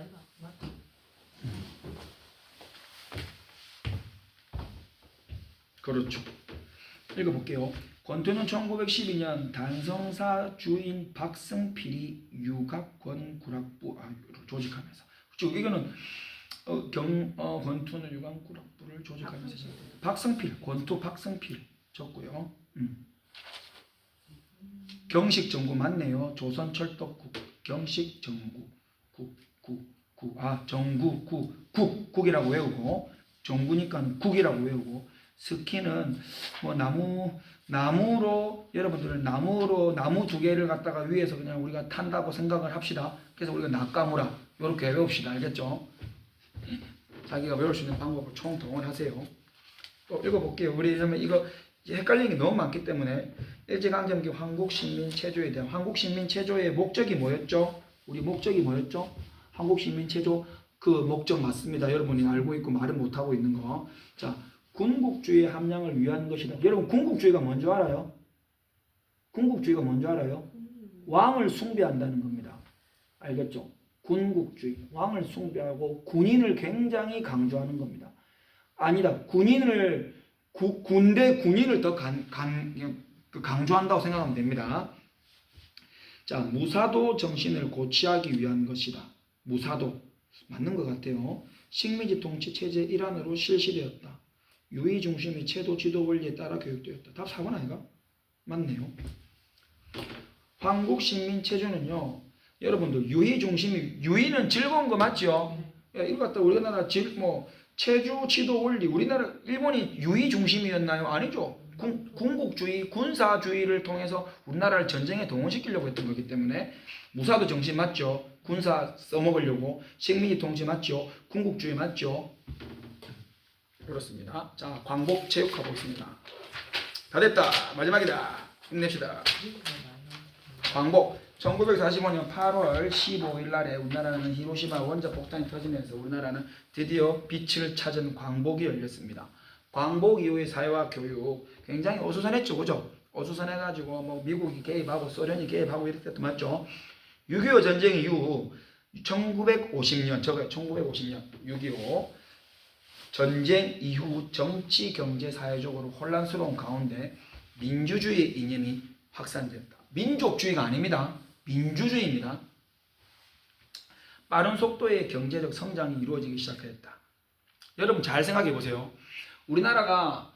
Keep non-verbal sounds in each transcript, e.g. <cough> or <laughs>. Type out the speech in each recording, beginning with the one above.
아이가 맞다. 그렇죠. 읽어볼게요. 권투는 1912년 단성사 주인 박승필이 유각권 구락부 아, 조직하면서 그렇죠. 이거는 어, 경 어, 권투는 유각 구락부를 조직하면서 시작됩니다. 박승필 권투 박승필 적고요. 음. 경식 정구 맞네요. 조선 철도국 경식 정구 국 국 국 아 정구 국 국 국이라고 외우고 정구니까 국이라고 외우고 스키는 뭐 나무 나무로 여러분들은 나무로 나무 두 개를 갖다가 위에서 그냥 우리가 탄다고 생각을 합시다. 그래서 우리가 낚아무라 이렇게 외웁시다. 알겠죠? 자기가 외울 수 있는 방법을 총동원 하세요. 또 읽어볼게요. 우리 이거 헷갈리는 게 너무 많기 때문에 일제강점기 한국신민체조에 대한 한국신민체조의 목적이 뭐였죠? 우리 목적이 뭐였죠? 한국신민체조 그 목적 맞습니다. 여러분이 알고 있고 말은 못 하고 있는 거. 자, 군국주의 함량을 위한 것이다. 여러분 군국주의가 뭔지 알아요? 군국주의가 뭔지 알아요? 왕을 숭배한다는 겁니다. 알겠죠? 군국주의, 왕을 숭배하고 군인을 굉장히 강조하는 겁니다. 아니다, 군인을 구- 군대 군인을 더 강, 강, 그 강조한다고 생각하면 됩니다. 자, 무사도 정신을 고취하기 위한 것이다. 무사도 맞는 것 같아요. 식민지 통치 체제 일환으로 실시되었다. 유의 중심의 chế 도 지도 원리에 따라 교육되었다. 답 4번 아닌가? 맞네요. 황국 식민 체조는요. 여러분들 유의 중심이 유의는 즐거운 거 맞죠? 야, 이거 갖다 우리나라 질, 뭐 체조 지도 원리 우리나라 일본이 유의 중심이었나요? 아니죠. 군, 군국주의, 군사주의를 통해서 우리나라를 전쟁에 동원시키려고 했던 거기 때문에 무사도 정신 맞죠. 군사 써먹으려고 식민지 통치 맞죠. 군국주의 맞죠. 그렇습니다. 자, 광복 체육 가보겠습니다. 다 됐다. 마지막이다. 힘냅시다. 광복. 1945년 8월 15일 날에 우리나라는 히로시마 원자 폭탄이 터지면서 우리나라는 드디어 빛을 찾은 광복이 열렸습니다. 광복 이후의 사회와 교육 굉장히 어수선했죠, 그죠? 어수선해가지고 뭐 미국이 개입하고 소련이 개입하고 이랬을 때 맞죠? 6.25 전쟁 이후 1950년 저거 1950년 6.25 전쟁 이후 정치 경제 사회적으로 혼란스러운 가운데 민주주의 이념이 확산되었다. 민족주의가 아닙니다. 민주주의입니다. 빠른 속도의 경제적 성장이 이루어지기 시작했다. 여러분 잘 생각해 보세요. 우리나라가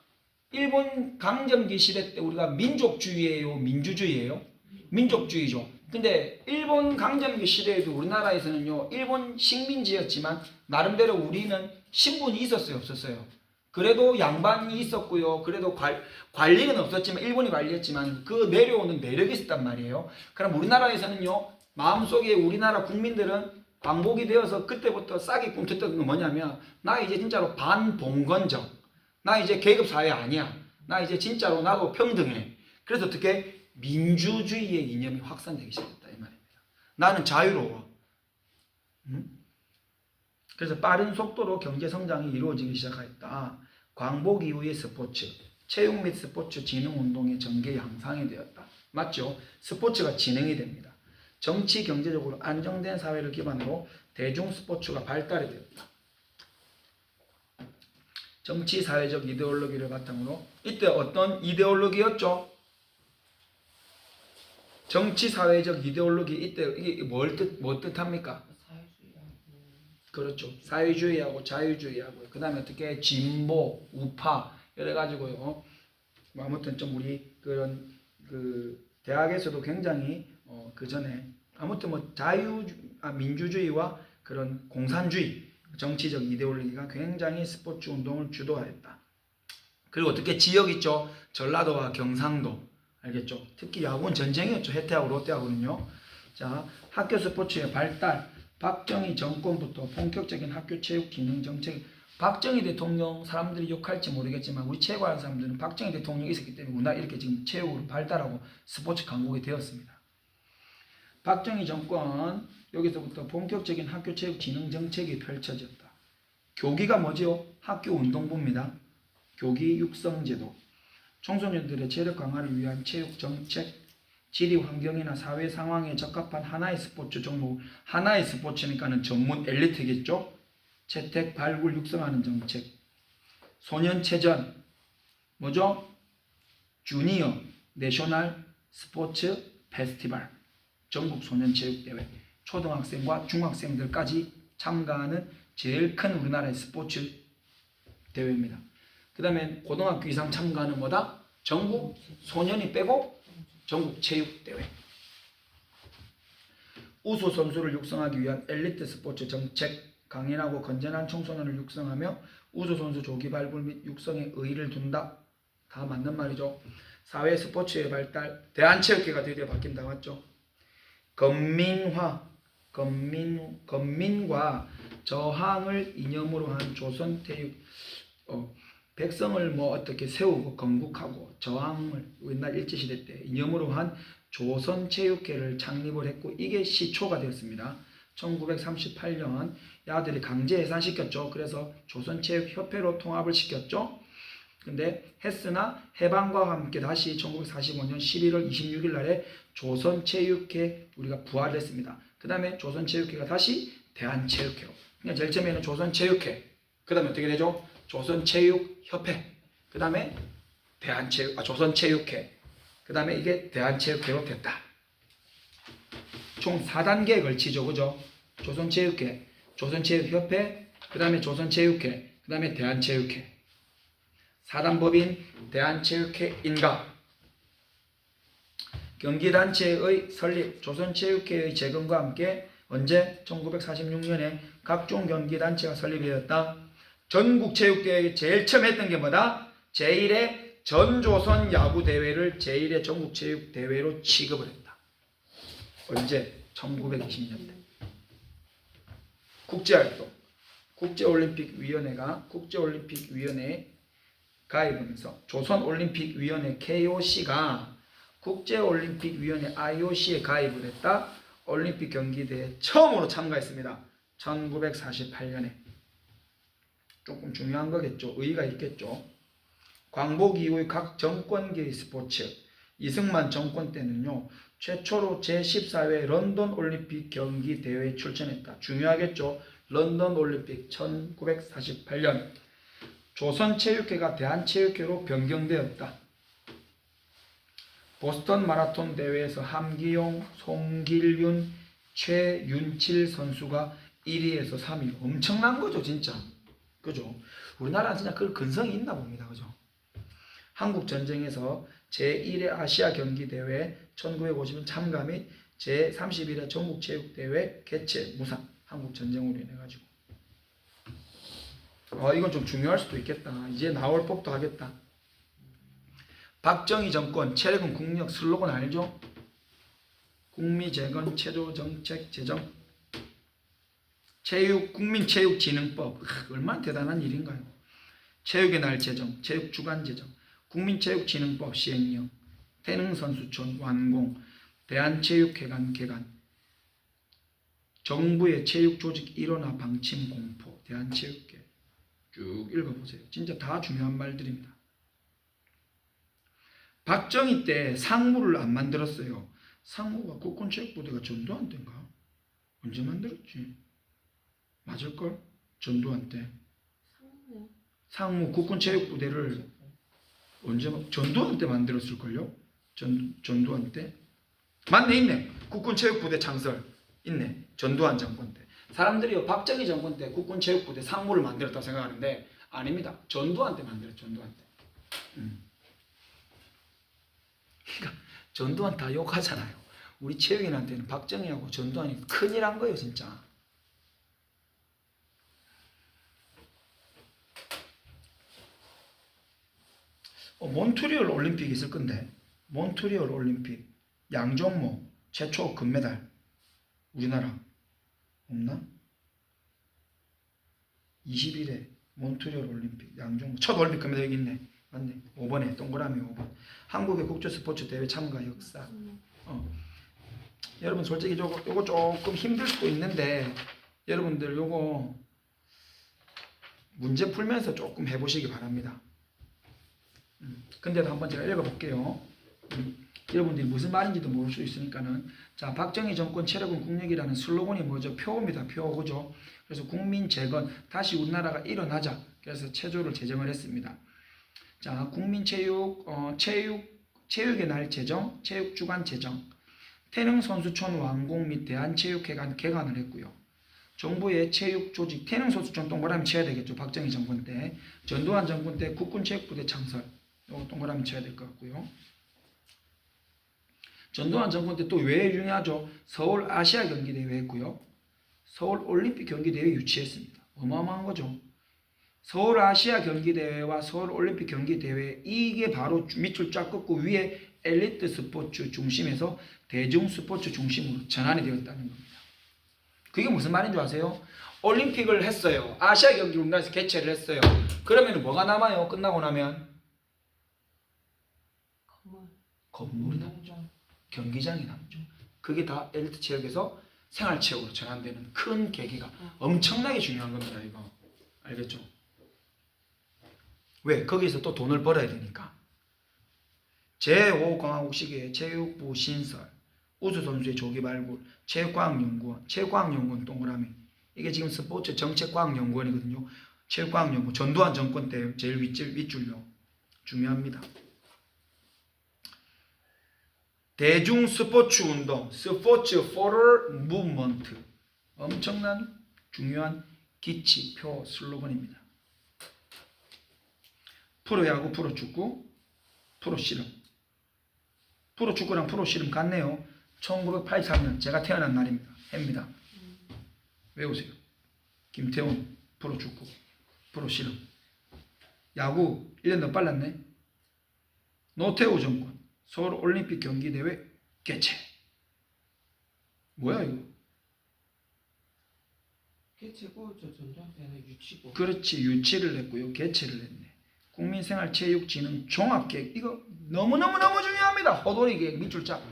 일본 강점기 시대 때 우리가 민족주의예요, 민주주의예요? 민족주의죠. 근데 일본 강점기 시대에도 우리나라에서는요, 일본 식민지였지만 나름대로 우리는 신분이 있었어요, 없었어요? 그래도 양반이 있었고요. 그래도 관, 관리는 없었지만 일본이 관리했지만 그 내려오는 매력이 있었단 말이에요. 그럼 우리나라에서는요. 마음속에 우리나라 국민들은 광복이 되어서 그때부터 싹이 꿈틀었던 건 뭐냐면 나 이제 진짜로 반봉건적 나 이제 계급 사회 아니야. 나 이제 진짜로 나도 평등해. 그래서 어떻게 민주주의의 이념이 확산되기 시작했다 이 말입니다. 나는 자유로워. 음? 그래서 빠른 속도로 경제 성장이 이루어지기 시작했다. 광복 이후의 스포츠, 체육 및 스포츠 진흥 운동의 전개 양상이 되었다. 맞죠? 스포츠가 진행이 됩니다. 정치 경제적으로 안정된 사회를 기반으로 대중 스포츠가 발달이 되었다. 정치 사회적 이데올로기를 바탕으로 이때 어떤 이데올로기였죠? 정치 사회적 이데올로기 이때 이게 뭘 뜻, 뭐 뜻합니까? 그렇죠. 사회주의하고 자유주의하고 그다음에 어떻게 진보, 우파 이래 가지고요. 뭐 아무튼 좀 우리 그런 그 대학에서도 굉장히 어, 그 전에 아무튼 뭐 자유 아, 민주주의와 그런 공산주의 정치적 이데올로기가 굉장히 스포츠 운동을 주도하였다. 그리고 어떻게 지역 있죠? 전라도와 경상도 알겠죠? 특히 야구는 전쟁이었죠. 혜태하고 롯데하고는요. 자 학교 스포츠의 발달 박정희 정권부터 본격적인 학교 체육 기능 정책 박정희 대통령 사람들이 욕할지 모르겠지만 우리 체육하는 사람들은 박정희 대통령이 있었기 때문에 우리나라 이렇게 지금 체육으로 발달하고 스포츠 강국이 되었습니다. 박정희 정권 여기서부터 본격적인 학교 체육 기능 정책이 펼쳐졌다. 교기가 뭐죠? 학교 운동부입니다. 교기 육성제도 청소년들의 체력 강화를 위한 체육 정책 지리 환경이나 사회 상황에 적합한 하나의 스포츠 종목 하나의 스포츠니까는 전문 엘리트겠죠. 채택 발굴 육성하는 정책 소년체전 뭐죠? 주니어 내셔널 스포츠 페스티벌 전국 소년체육대회 초등학생과 중학생들까지 참가하는 제일 큰 우리나라의 스포츠 대회입니다. 그 다음에 고등학교 이상 참가하는 뭐다? 전국 소년이 빼고 전국 체육대회 우수 선수를 육성하기 위한 엘리트 스포츠 정책 강인하고 건전한 청소년을 육성하며 우수 선수 조기 발굴 및 육성에 의의를 둔다. 다 맞는 말이죠. 사회 스포츠의 발달, 대한체육회가 드디어 바뀐다 맞죠? 건민화, 건민, 건민과 저항을 이념으로 한 조선태육, 어, 백성을 뭐 어떻게 세우고 건국하고 저항을 옛날 일제시대 때 이념으로 한 조선체육회를 창립을 했고 이게 시초가 되었습니다. 1938년 야들이 강제 해산시켰죠. 그래서 조선체육협회로 통합을 시켰죠. 근데 했으나 해방과 함께 다시 1945년 11월 26일 날에 조선체육회 우리가 부활했습니다. 그 다음에 조선체육회가 다시 대한체육회로. 그러니까 제일 처음에는 조선체육회. 그 다음에 어떻게 되죠? 조선체육협회. 그 다음에 대한체육, 아, 조선체육회. 그 다음에 이게 대한체육회로 됐다. 총 4단계에 걸치죠. 그죠? 조선체육회, 조선체육협회, 그 다음에 조선체육회, 그 다음에 대한체육회. 사단법인 대한체육회 인가 경기단체의 설립 조선체육회의 재건과 함께 언제 1946년에 각종 경기단체가 설립되었다. 전국체육대회 제일 처음 했던 게 뭐다? 제1회 전조선 야구대회를 제1회 전국체육대회로 취급을 했다. 언제? 1920년대. 국제활동. 국제올림픽위원회가 국제올림픽위원회에 가입하면서 조선올림픽위원회 KOC가 국제올림픽위원회 IOC에 가입을 했다. 올림픽 경기대회 처음으로 참가했습니다. 1948년에. 조금 중요한 거겠죠. 의의가 있겠죠. 광복 이후의 각 정권계의 스포츠 이승만 정권 때는요. 최초로 제14회 런던 올림픽 경기 대회에 출전했다. 중요하겠죠. 런던 올림픽 1948년 조선체육회가 대한체육회로 변경되었다. 보스턴 마라톤 대회에서 함기용, 송길윤, 최윤칠 선수가 1위에서 3위. 엄청난 거죠, 진짜. 그죠? 우리나라는 진짜 그 근성이 있나 봅니다. 그죠? 한국 전쟁에서 제1회 아시아 경기 대회 1950년 참가 및 제31회 전국 체육 대회 개최 무상 한국 전쟁으로 인해 가지고 어 이건 좀 중요할 수도 있겠다. 이제 나올 법도 하겠다. 박정희 정권 체력은 국력 슬로건 알죠? 국미 재건 체조 정책 제정 체육 국민체육진흥법 하, 얼마나 대단한 일인가요? 체육의 날 제정, 체육 주간 제정, 국민체육진흥법 시행령, 태능선수촌 완공, 대한체육회관 개관, 정부의 체육조직 일원화 방침 공포, 대한체육회 쭉 읽어보세요. 진짜 다 중요한 말들입니다. 박정희 때 상무를 안 만들었어요. 상무가 국군체육부대가 전두환 때인가? 언제 만들었지? 맞을걸? 전두환 때. 상무 국군체육부대를 언제 막- 전두환 때 만들었을걸요? 전 전두환 때 맞네 있네. 국군체육부대 창설. 있네. 전두환 정권 때. 사람들이 박정희 정권 때 국군체육부대 상무를 만들었다고 생각하는데 아닙니다. 전두환 때 만들었 전두환 때 음. 그러니까 전두환 다 욕하잖아요. 우리 체육인한테는 박정희하고 전두환이 큰일 한 거예요 진짜 몬트리올 올림픽 있을 건데 몬트리올 올림픽 양종목 최초 금메달 우리나라 없나? 21회 몬트리올 올림픽 양종목 첫 올림픽 금메달 여기 있네 맞네 5번에 동그라미 5번 한국의 국제 스포츠 대회 참가 역사 어. 여러분 솔직히 요거, 요거 조금 힘들 수도 있는데 여러분들 요거 문제 풀면서 조금 해보시기 바랍니다. 음, 근데도 한번 제가 읽어볼게요. 음, 여러분들이 무슨 말인지도 모를 수 있으니까는 자 박정희 정권 체력은 국력이라는 슬로건이 뭐죠? 표입니다. 표 그죠? 그래서 국민 재건 다시 우리나라가 일어나자 그래서 체조를 제정을 했습니다. 자 국민 체육 어, 체육 체육의 날 제정 체육 주간 제정 태릉 선수촌 완공 및 대한체육회관 개관을 했고요. 정부의 체육 조직 태릉 선수촌 동그라미 쳐야 되겠죠. 박정희 정권 때 전두환 정권 때 국군 체육부대 창설 이거 동그라미 쳐야 될 것 같고요. 전두환 정권 때 또 왜 중요하죠? 서울 아시아 경기 대회 했고요. 서울 올림픽 경기 대회 유치했습니다. 어마어마한 거죠. 서울 아시아 경기 대회와 서울 올림픽 경기 대회 이게 바로 밑줄 쫙 긋고 위에 엘리트 스포츠 중심에서 대중 스포츠 중심으로 전환이 되었다는 겁니다. 그게 무슨 말인 줄 아세요? 올림픽을 했어요. 아시아 경기 우리나라에서 개최를 했어요. 그러면 뭐가 남아요? 끝나고 나면 건물, 건물이 남죠. 운동장. 경기장이 남죠. 그게 다 엘리트 체육에서 생활 체육으로 전환되는 큰 계기가 어. 엄청나게 중요한 겁니다. 이거 알겠죠? 왜? 거기서 또 돈을 벌어야 되니까. 제5공화국 시기에 체육부 신설, 우수 선수의 조기 발굴, 체육과학연구원, 체육과학연구원 동그라미. 이게 지금 스포츠 정책과학연구원이거든요. 체육과학연구원, 전두환 정권 때 제일 윗줄, 윗줄요. 중요합니다. 대중 스포츠 운동, 스포츠 포럴 무브먼트. 엄청난 중요한 기치표 슬로건입니다. 프로야구, 프로축구, 프로씨름. 프로축구랑 프로씨름 같네요. 1983년 제가 태어난 날입니다. 해입니다. 외우세요. 김태훈, 프로축구, 프로씨름. 야구 1년 더 빨랐네. 노태우 정권, 서울 올림픽 경기 대회 개최. 뭐야 이거? 개최고 저 때는 유치고. 그렇지 유치를 했고요. 개최를 했네. 국민생활체육진흥 종합계획 이거 너무 너무 너무 중요합니다. 호돌이 계획 밑줄 짝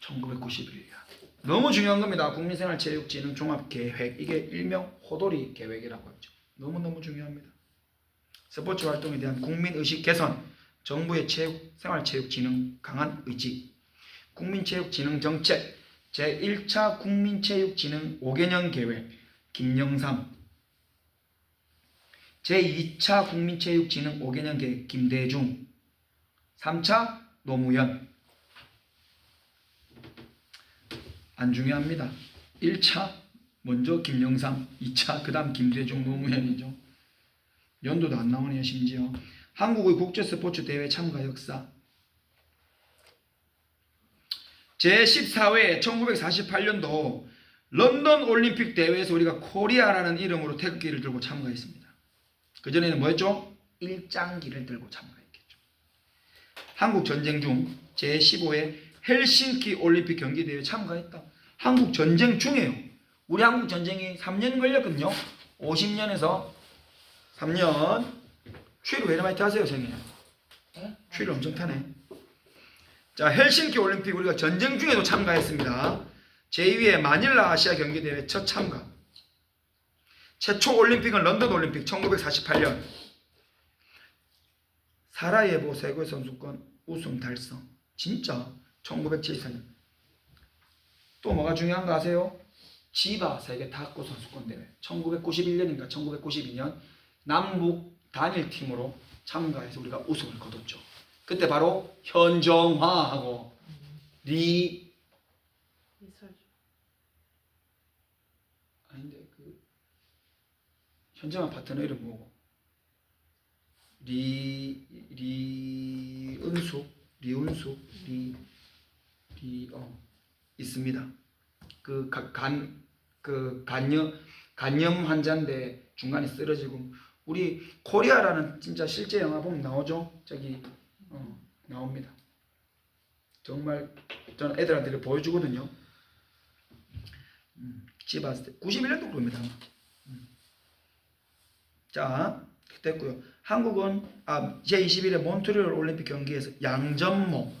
1991년 너무 중요한 겁니다. 국민생활체육진흥 종합계획. 이게 일명 호돌이 계획이라고 하죠. 너무 너무 중요합니다 스포츠 활동에 대한 국민의식 개선 정부의 체육, 생활체육 진흥 강한 의지 국민체육진흥 정책 제1차 국민체육진흥 5개년 계획 김영삼 제2차 국민체육진흥 5개년 계획 김대중 3차 노무현 안 중요합니다. 1차 먼저 김영삼 2차 그 다음 김대중 노무현이죠. 연도도 안 나오네요 심지어 한국의 국제 스포츠 대회 참가 역사 제14회 1948년도 런던 올림픽 대회에서 우리가 코리아라는 이름으로 태극기를 들고 참가했습니다. 그전에는 뭐였죠? 일장기를 들고 참가했겠죠. 한국 전쟁 중 제15회 헬싱키 올림픽 경기 대회에 참가했다. 한국 전쟁 중에요. 우리 한국 전쟁이 3년 걸렸거든요. 50년에서 3년. 추위를 왜 많이 타세요, 선생님? 네? 추위를 엄청 타네. 자, 헬싱키 올림픽 우리가 전쟁 중에도 참가했습니다. 제2회 마닐라 아시아 경기 대회 첫 참가. 최초 올림픽은 런던 올림픽 1948년. 사라예보 세계 선수권 우승 달성. 진짜 1974년. 또 뭐가 중요한 거 아세요? 지바 세계 탁구 선수권 대회 1991년인가 1992년 남북 단일 팀으로 참가해서 우리가 우승을 거뒀죠. 그때 바로 현정화하고 리. 아닌데 그 현정화 파트너 이름 뭐고 리 리은숙 리은숙 리리어 있습니다. 그간그 간염 간염 환자인데 중간에 쓰러지고 우리 코리아라는 진짜 실제 영화 보면 나오죠. 저기 어, 나옵니다. 정말 저는 애들한테 보여주거든요. 음, 집에 봤을 때 91년도 그럽니다. 음. 자 됐고요. 한국은 아, 제21회 몬트리올 올림픽 경기에서 양전모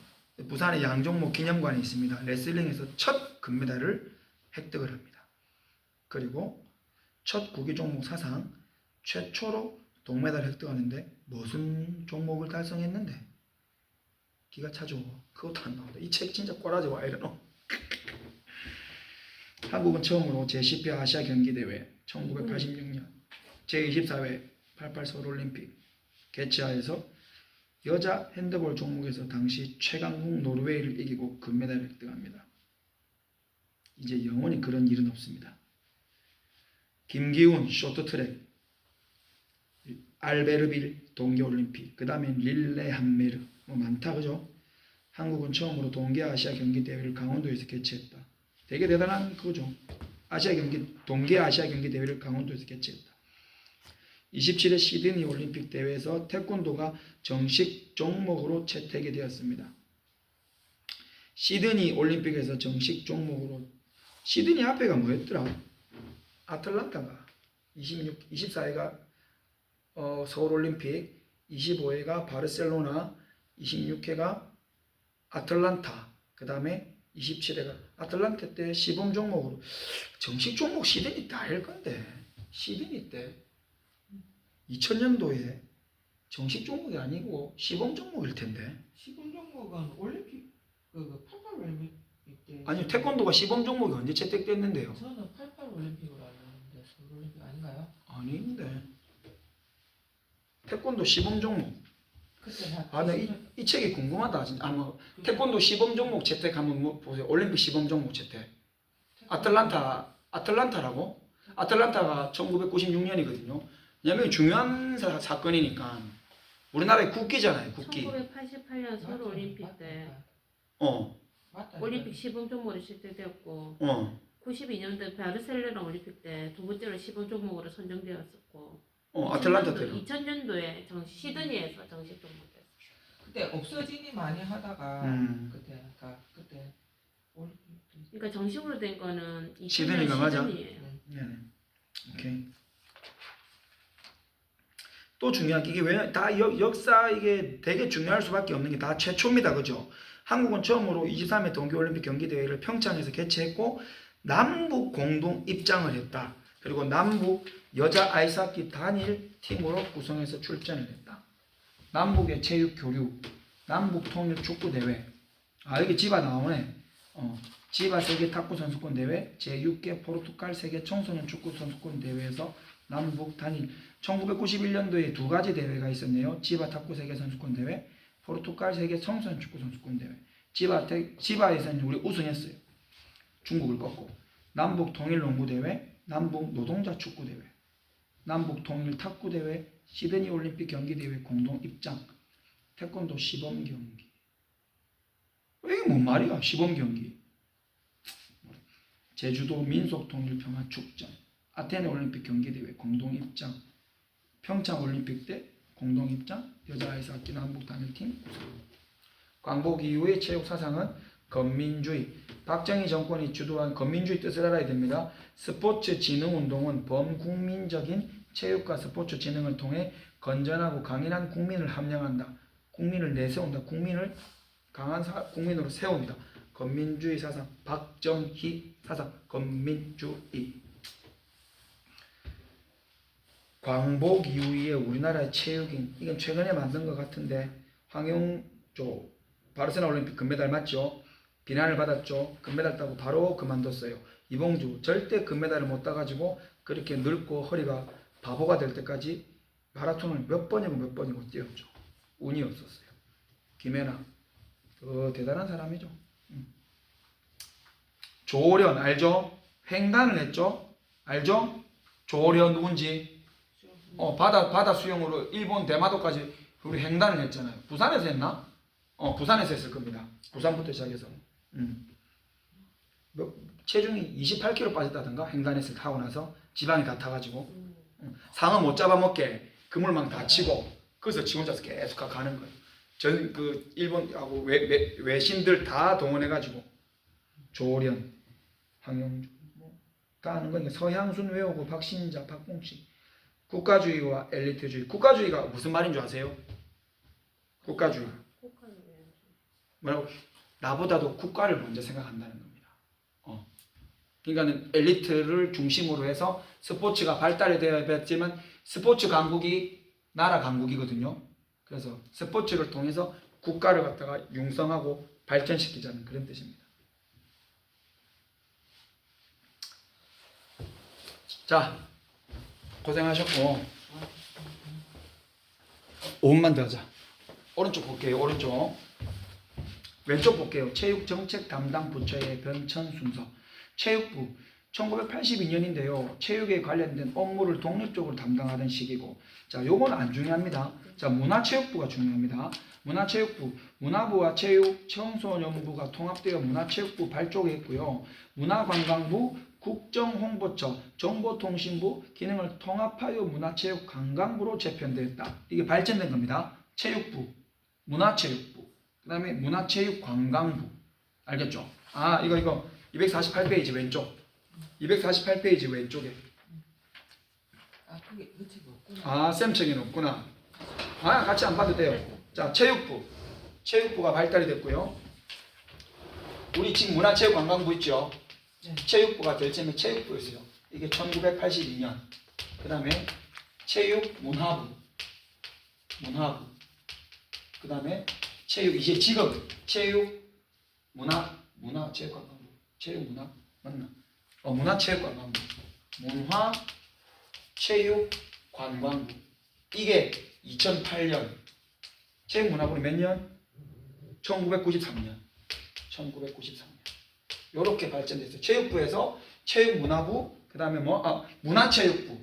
부산의 양정모 기념관이 있습니다. 레슬링에서 첫 금메달을 획득을 합니다. 그리고 첫 구기 종목 사상 최초로 동메달 획득하는데 무슨 종목을 달성했는데 기가 차죠. 그것도 안 나온다. 이 책 진짜 꼬라지 와 이러노. <laughs> 한국은 처음으로 제10회 아시아 경기대회 1986년 제24회 88 서울올림픽 개최하여서 여자 핸드볼 종목에서 당시 최강국 노르웨이를 이기고 금메달을 획득합니다. 이제 영원히 그런 일은 없습니다. 김기훈 쇼트트랙 알베르빌 동계올림픽 그 다음에 릴레한메르 뭐 많다 그죠? 한국은 처음으로 동계아시아 경기대회를 강원도에서 개최했다. 되게 대단한 그거죠. 아시아 경기 동계아시아 경기 대회를 강원도에서 개최했다. 27회 시드니 올림픽 대회에서 태권도가 정식 종목으로 채택이 되었습니다. 시드니 올림픽에서 정식 종목으로 시드니 앞에가 뭐였더라? 아틀란타가 26, 24회가 어, 서울 올림픽, 25회가 바르셀로나, 26회가 아틀란타, 그 다음에 27회가 아틀란타 때 시범 종목으로 정식 종목 시드니 때알 건데 시드니 때 2000년도에 정식 종목이 아니고 시범 종목일 텐데 시범 종목은 올림픽 그 88 올림픽 때 아니 태권도가 시범 종목이 언제 채택됐는데요? 저는 88 올림픽으로 알고 있는데 서울 올림픽 아닌가요? 아닌데 태권도 시범 종목. 아, 나 이, 이 책이 궁금하다 진짜. 아 뭐 태권도 시범 종목 채택하면 뭐 보세요. 올림픽 시범 종목 채택. 아틀란타 아틀란타라고? 아틀란타가 1996년이거든요. 왜냐면 중요한 사, 사건이니까. 우리나라의 국기잖아요. 국기. 1988년 서울 올림픽 때. 어, 올림픽 시범 종목으로 시작되었고 어, 92년도 바르셀로나 올림픽 때 두 번째로 시범 종목으로 선정되었었고 어 아틀란타 때로. 2000년도에 정식 시드니에서 정식 종목됐어. 그때 없어지니 많이 하다가 음. 그때 그러니까 그때 그러니까 정식으로 된 거는 2000년 시드니가 맞아? 시드니예요. 네. 오케이. 또 중요한 게 이게 왜다 역사 이게 되게 중요할 수밖에 없는 게 다 최초입니다. 그죠? 한국은 처음으로 23회 동계올림픽 경기대회를 평창에서 개최했고 남북 공동 입장을 했다. 그리고 남북 여자 아이스하키 단일 팀으로 구성해서 출전을 했다. 남북의 체육 교류, 남북 통일 축구 대회. 아 여기 지바 나오네. 어, 지바 세계 탁구 선수권 대회, 제6개 포르투갈 세계 청소년 축구 선수권 대회에서 남북 단일 1991년도에 두 가지 대회가 있었네요. 지바 탁구 세계 선수권 대회, 포르투갈 세계 청소년 축구 선수권 대회. 지바 태, 지바에서는 우리 우승했어요. 중국을 꺾고 남북 통일 농구 대회, 남북 노동자 축구 대회, 남북 통일 탁구 대회, 시드니 올림픽 경기 대회 공동 입장, 태권도 시범 경기. 이게 뭔 말이야? 시범 경기. 제주도 민속 통일 평화 축전, 아테네 올림픽 경기 대회 공동 입장, 평창 올림픽 때 공동 입장, 여자 아이스하키 남북 단일팀 우승. 광복 이후의 체육 사상은 건민주의. 박정희 정권이 주도한 건민주의 뜻을 알아야 됩니다. 스포츠 진흥 운동은 범국민적인 체육과 스포츠 진흥을 통해 건전하고 강인한 국민을 함양한다. 국민을 내세운다. 국민을 강한 사, 국민으로 세웁니다. 건민주의 사상, 박정희 사상, 건민주의. 광복 이후에 우리나라의 체육인, 이건 최근에 만든 것 같은데 황영조 바르셀로나 올림픽 금메달 맞죠? 비난을 받았죠. 금메달 따고 바로 그만뒀어요. 이봉주 절대 금메달을 못 따가지고 그렇게 늙고 허리가 바보가 될 때까지 마라톤을 몇 번이고 몇 번이고 뛰었죠. 운이 없었어요. 김혜나 어, 대단한 사람이죠. 음. 조련 알죠? 횡단을 했죠. 알죠? 조련 누군지 어 바다 바다 수영으로 일본 대마도까지 우리 횡단을 했잖아요. 부산에서 했나? 어 부산에서 했을 겁니다. 부산부터 시작해서 음. 몇, 체중이 28kg 빠졌다든가 횡단했을 때 하고 나서 지방이 다 타가지고 음. 음. 상어 못 잡아먹게 그물망 다 치고 거기서 지 혼자서 계속 가는 거예요. 전 그 일본하고 외, 외, 외신들 다 동원해가지고 조련, 황영주 뭐다 하는 거니까 서향순 외우고 박신자, 박봉식 국가주의와 엘리트주의 국가주의가 무슨 말인 줄 아세요? 국가주의 뭐라고 나보다도 국가를 먼저 생각한다는 겁니다. 어. 그러니까는 엘리트를 중심으로 해서 스포츠가 발달이 되었지만 스포츠 강국이 나라 강국이거든요. 그래서 스포츠를 통해서 국가를 갖다가 융성하고 발전시키자는 그런 뜻입니다. 자, 고생하셨고 5분만 더 하자. 오른쪽 볼게요. 오른쪽. 왼쪽 볼게요. 체육정책 담당 부처의 변천 순서. 체육부 1982년인데요. 체육에 관련된 업무를 독립적으로 담당하던 시기고 자, 요건 안 중요합니다. 자, 문화체육부가 중요합니다. 문화체육부, 문화부와 체육, 청소년부가 통합되어 문화체육부 발족에 있고요. 문화관광부, 국정홍보처, 정보통신부 기능을 통합하여 문화체육관광부로 재편되었다. 이게 발전된 겁니다. 체육부, 문화체육부, 그 다음에 문화체육관광부. 알겠죠? 아, 이거, 이거 248페이지 왼쪽. 248페이지 왼쪽에. 아 그게 그 책이. 아, 쌤책에는 없구나. 아, 같이 안 봐도 돼요. 자, 체육부. 체육부가 발달이 됐고요. 우리 지금 문화체육관광부 있죠? 네. 체육부가 될 때면 체육부였어요. 이게 1982년. 그 다음에 체육문화부. 문화부. 그 다음에 체육, 이제 지금 체육, 문화, 문화, 체육관광부. 체육 문화? 맞나? 어. 문화, 체육 관광부. 이게 2008년. 체육 문화부는 몇 년? 1993년. 1993년. 요렇게 발전됐어요. 체육부에서 체육문화부, 그 다음에 뭐, 아, 문화체육부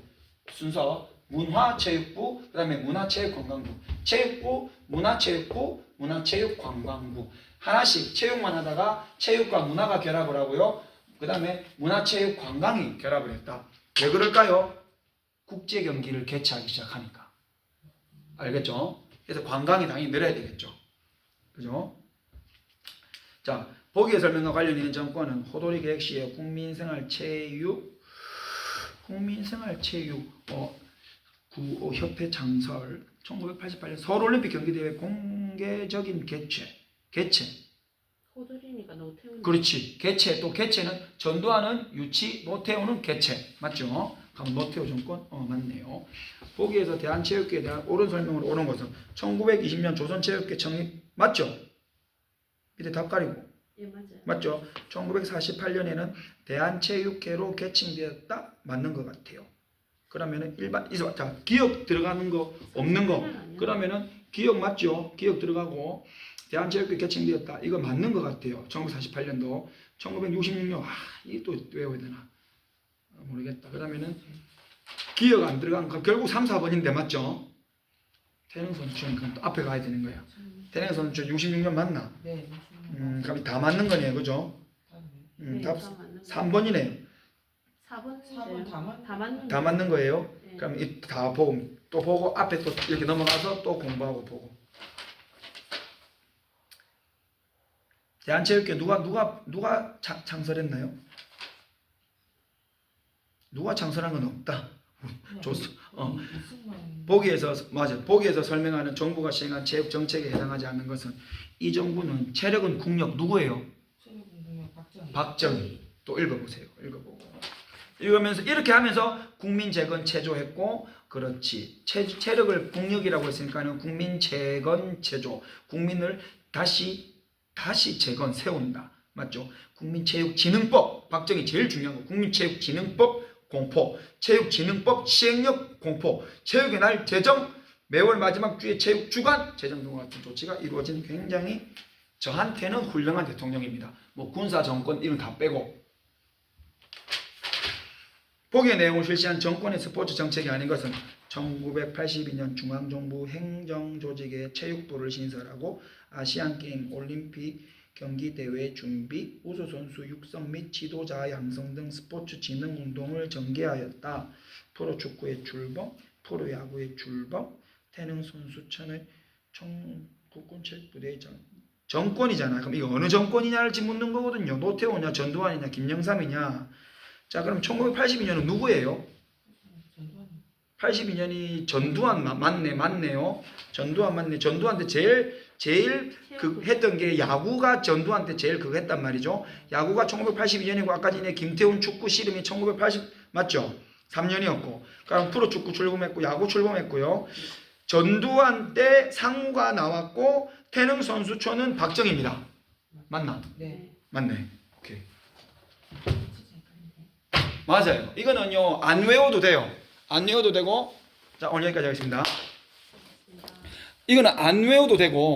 순서, 문화체육부, 그 다음에 문화체육관광부, 체육부, 문화체육부, 문화체육관광부. 하나씩 체육만 하다가 체육과 문화가 결합을 하고요. 그 다음에 문화체육관광이 결합을 했다. 왜 그럴까요? 국제 경기를 개최하기 시작하니까. 알겠죠? 그래서 관광이 당연히 늘어야 되겠죠. 그죠? 자, 보기의 설명과 관련 있는 정권은 호돌이 계획 시에 국민생활 체육 국민생활 체육 어, 구 어, 협회 창설 1988년 서울올림픽 경기대회 공개적인 개최 개최 호돌이니까 노태우니. 그렇지 개최 또 개최는 전두환은 유치 노태우는 개최 맞죠? 그럼 노태우 정권 어 맞네요. 보기에서 대한체육회에 대한 옳은 설명을 옳은 것은 1920년 조선체육회成立 맞죠? 밑에 답 가리고 예 맞아요. 맞죠? 1948년에는 대한체육회로 개칭되었다 맞는 것 같아요. 그러면은 일반 이서 자 기억 들어가는 거 없는 거 그러면은 기억 맞죠? 기억 들어가고 대한체육회 개칭되었다 이거 맞는 것 같아요. 1948년도 1966년 아 이게 또 외워야 되나 아, 모르겠다. 그러면은 기억 안 들어간 거 결국 3, 4번인데 맞죠? 태릉 선출 그럼 또 앞에 가야 되는 거야. 태릉 선출 66년 맞나? 네. 음, 그럼 다 맞는 거네요, 그죠? 음, 네, 답다 맞는 3번이네요. 4번 4번 다 맞. 다 맞는 다 맞는 거예요. 네. 그럼 이 다 보고 또 보고 앞에 또 이렇게 넘어가서 또 공부하고 보고. 대한체육회 누가 누가 누가 창, 창설했나요? 누가 창설한 건 없다. <laughs> 좋소. 어. 이승만 보기에서 맞아. 보기에서 설명하는 정부가 시행한 체육 정책에 해당하지 않는 것은 이 정부는 체력은 국력 누구예요? 체육운동회 박정. 박정희. 또 읽어보세요. 읽어보 고. 읽으면서 이렇게 하면서 국민 재건 체조했고 그렇지. 체, 체력을 국력이라고 했으니까는 국민 재건 체조. 국민을 다시 다시 재건 세운다. 맞죠? 국민체육진흥법. 박정희 제일 중요한 거. 국민체육진흥법 공포. 체육진흥법 시행력 공포. 체육의 날 제정. 매월 마지막 주에 체육 주간 제정 등과 같은 조치가 이루어진 굉장히 저한테는 훌륭한 대통령입니다. 뭐 군사 정권 이런 다 빼고 보기의 내용을 실시한 정권의 스포츠 정책이 아닌 것은 1982년 중앙정부 행정조직의 체육부를 신설하고 아시안게임, 올림픽, 경기대회 준비, 우수선수 육성 및 지도자 양성 등 스포츠 진흥 운동을 전개하였다. 프로축구의 출범, 프로야구의 출범, 태능 선수촌의 청국군체육부대의 정, 정권이잖아. 그럼 이거 어느 정권이냐를 묻는 거거든요. 노태우냐, 전두환이냐, 김영삼이냐. 자, 그럼 1982년은 누구예요? 전두환. 82년이 전두환 마- 맞네, 맞네요. 전두환 맞네. 전두환 때 제일 제일 그 했던 게 야구가 전두환 때 제일 그거 했단 말이죠. 야구가 1982년이고 아까 전에 김태훈 축구 씨름이 1980 맞죠? 3년이었고. 그럼 프로 축구 출범했고 야구 출범했고요. 전두환 때 상무가 나왔고 태능 선수촌은 박정희입니다. 맞나? 네. 맞네. 오케이. 맞아요. 이거는요 안 외워도 돼요. 안 외워도 되고 자 오늘 여기까지 하겠습니다. 이거는 안 외워도 되고